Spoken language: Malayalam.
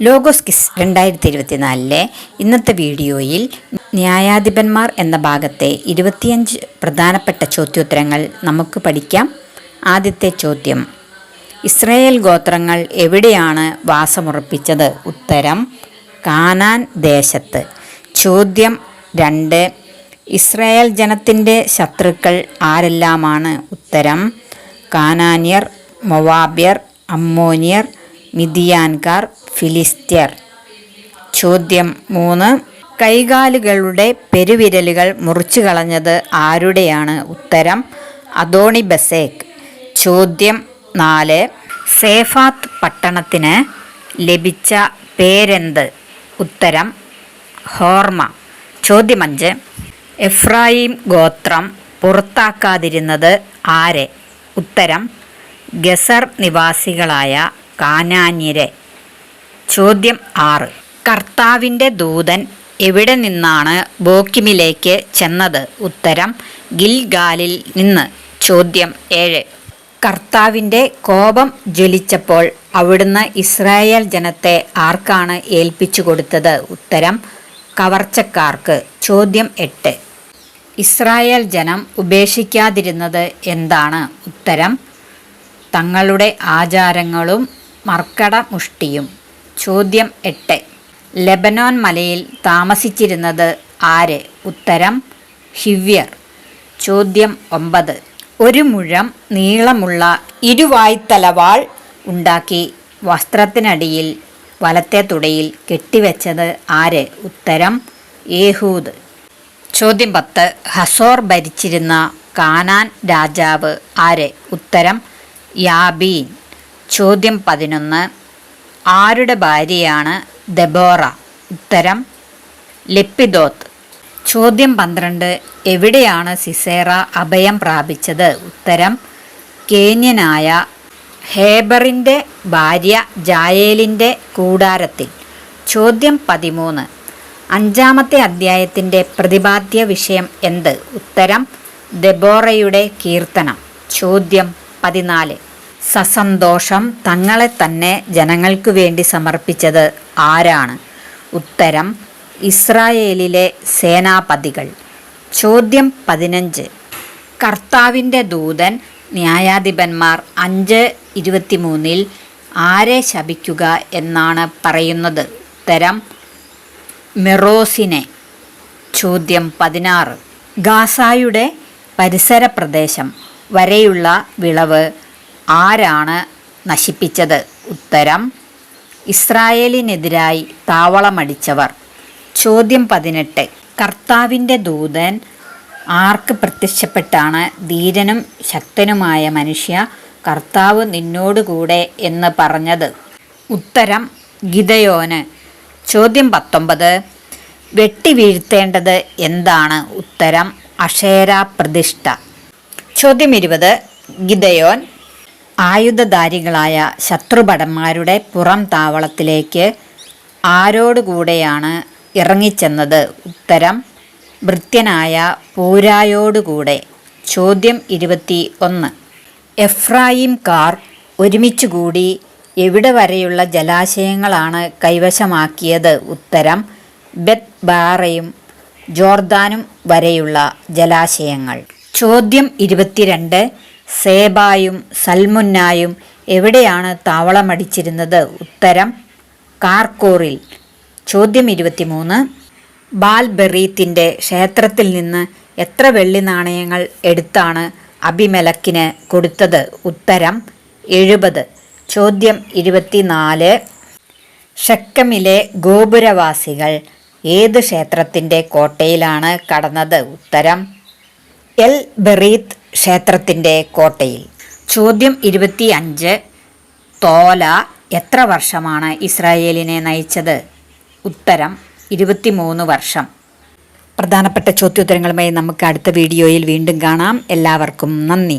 ലോഗോസ് കിസ് രണ്ടായിരത്തി ഇരുപത്തിനാലിലെ ഇന്നത്തെ വീഡിയോയിൽ ന്യായാധിപന്മാർ എന്ന ഭാഗത്തെ ഇരുപത്തിയഞ്ച് പ്രധാനപ്പെട്ട ചോദ്യോത്തരങ്ങൾ നമുക്ക് പഠിക്കാം. ആദ്യത്തെ ചോദ്യം ഇസ്രയേൽ ഗോത്രങ്ങൾ എവിടെയാണ് വാസമുറപ്പിച്ചത്? ഉത്തരം കാനാൻ ദേശത്ത്. ചോദ്യം രണ്ട് ഇസ്രായേൽ ജനത്തിന്റെ ശത്രുക്കൾ ആരെല്ലാമാണ്? ഉത്തരം കാനാനിയർ മൊവാബ്യർ അമ്മോനിയർ മിതിയാൻകാർ ഫിലിസ്ത്യർ. ചോദ്യം മൂന്ന്. കൈകാലുകളുടെ പെരുവിരലുകൾ മുറിച്ചു കളഞ്ഞത് ആരുടെയാണ് ഉത്തരം? അതോണി ബസേക്ക് ചോദ്യം നാല്. സേഫാത്ത് പട്ടണത്തിന് ലഭിച്ച പേരെന്ത്? ഉത്തരം ഹോർമ. ചോദ്യമഞ്ച് എഫ്രായിം ഗോത്രം പുറത്താക്കാതിരുന്നത് ആരെ? ഉത്തരം ഗസർ നിവാസികളായ കാനാന്യരെ. ചോദ്യം ആറ്. കർത്താവിന്റെ ദൂതൻ എവിടെ നിന്നാണ് ബോക്കിമിലേക്ക് ചെന്നത്? ഉത്തരം ഗിൽഗാലിൽ നിന്ന്. ചോദ്യം ഏഴ്. കർത്താവിന്റെ കോപം ജ്വലിച്ചപ്പോൾ അവിടുന്ന് ഇസ്രായേൽ ജനത്തെ ആർക്കാണ് ഏൽപ്പിച്ചു കൊടുത്തത്? ഉത്തരം കവർച്ചക്കാർക്ക്. ചോദ്യം എട്ട്. ഇസ്രായേൽ ജനം ഉപേക്ഷിക്കാതിരുന്നത് എന്താണ്? ഉത്തരം തങ്ങളുടെ ആചാരങ്ങളും മർക്കട മുഷ്ടിയും. ചോദ്യം എട്ട്. ലെബനോൻ മലയിൽ താമസിച്ചിരുന്നത് ആര്? ഉത്തരം ഹിവ്യർ. ചോദ്യം ഒമ്പത്. ഒരു മുഴം നീളമുള്ള ഇരുവായ്ത്തലവാൾ ഉണ്ടാക്കി വസ്ത്രത്തിനടിയിൽ വലത്തെ തുടയിൽ കെട്ടിവെച്ചത് ആര്? ഉത്തരം ഏഹൂദ്. ചോദ്യം പത്ത്. ഹസോർ ഭരിച്ചിരുന്ന കാനാൻ രാജാവ് ആര്? ഉത്തരം യാബീൻ. ചോദ്യം പതിനൊന്ന്. ആരുടെ ഭാര്യയാണ് ദബോറ? ഉത്തരം ലെപ്പിദോത്ത് ചോദ്യം പന്ത്രണ്ട് എവിടെയാണ് സിസേറ അഭയം പ്രാപിച്ചത്? ഉത്തരം കേന്യനായ ഹേബറിന്റെ ഭാര്യ ജായേലിന്റെ കൂടാരത്തിൽ. ചോദ്യം പതിമൂന്ന് അഞ്ചാമത്തെ അധ്യായത്തിന്റെ പ്രതിപാദ്യ വിഷയം എന്ത്? ഉത്തരം ദബോറയുടെ കീർത്തനം. ചോദ്യം പതിനാല്. സസന്തോഷം തങ്ങളെ തന്നെ ജനങ്ങൾക്കു വേണ്ടി സമർപ്പിച്ചത് ആരാണ്? ഉത്തരം ഇസ്രായേലിലെ സേനാപതികൾ. ചോദ്യം പതിനഞ്ച്. കർത്താവിന്റെ ദൂതൻ ന്യായാധിപന്മാർ അഞ്ച് ഇരുപത്തിമൂന്നിൽ ആരെ ശപിക്കുക എന്നാണ് പറയുന്നത്? ഉത്തരം മെറോസിനെ. ചോദ്യം പതിനാറ്. ഗാസായുടെ പരിസര പ്രദേശം വരെയുള്ള വിളവ് ആരാണ് നശിപ്പിച്ചത്? ഉത്തരം ഇസ്രായേലിനെതിരായി താവളമടിച്ചവർ. ചോദ്യം പതിനെട്ട്. കർത്താവിന്റെ ദൂതൻ ആർക്ക് പ്രത്യക്ഷപ്പെട്ടാണ്? ധീരനും ശക്തനുമായ മനുഷ്യ കർത്താവ് നിന്നോടുകൂടെ എന്ന് പറഞ്ഞത്. ഉത്തരം ഗിതയോന് ചോദ്യം പത്തൊമ്പത്. വെട്ടി വീഴ്ത്തേണ്ടത് എന്താണ്? ഉത്തരം അക്ഷേര പ്രതിഷ്ഠ ചോദ്യം ഇരുപത്. ഗിതയോൻ ആയുധധാരികളായ ശത്രുഭടന്മാരുടെ പുറം താവളത്തിലേക്ക് ആരോടുകൂടെയാണ് ഇറങ്ങിച്ചെന്നത്. ഉത്തരം ഭൃത്യനായ പൂരായോടുകൂടെ. ചോദ്യം ഇരുപത്തി ഒന്ന് എഫ്രായിം കാർ ഒരുമിച്ചുകൂടി എവിടെ വരെയുള്ള ജലാശയങ്ങളാണ് കൈവശമാക്കിയത്? ഉത്തരം ബെത് ബാറയും ജോർദാനും വരെയുള്ള ജലാശയങ്ങൾ. ചോദ്യം ഇരുപത്തിരണ്ട്. സേബായും സൽമുന്നായും എവിടെയാണ് താവളമടിച്ചിരുന്നത്? ഉത്തരം കാർക്കോറിൽ. ചോദ്യം ഇരുപത്തിമൂന്ന്. ബാൽബെറീത്തിന്റെ ക്ഷേത്രത്തിൽ നിന്ന് എത്ര വെള്ളി നാണയങ്ങൾ എടുത്താണ് അഭിമലക്കിന് കൊടുത്തത്? ഉത്തരം എഴുപത്. ചോദ്യം ഇരുപത്തിനാല്. ഷക്കമിലെ ഗോപുരവാസികൾ ഏത് ക്ഷേത്രത്തിന്റെ കോട്ടയിലാണ് കടന്നത്? ഉത്തരം എൽ ബെറീത്ത് ക്ഷേത്രത്തിന്റെ കോട്ടയിൽ. ചോദ്യം ഇരുപത്തി അഞ്ച് തോല എത്ര വർഷമാണ് ഇസ്രായേലിനെ നയിച്ചത്? ഉത്തരം ഇരുപത്തിമൂന്ന് വർഷം. പ്രധാനപ്പെട്ട ചോദ്യോത്തരങ്ങളുമായി നമുക്ക് അടുത്ത വീഡിയോയിൽ വീണ്ടും കാണാം. എല്ലാവർക്കും നന്ദി.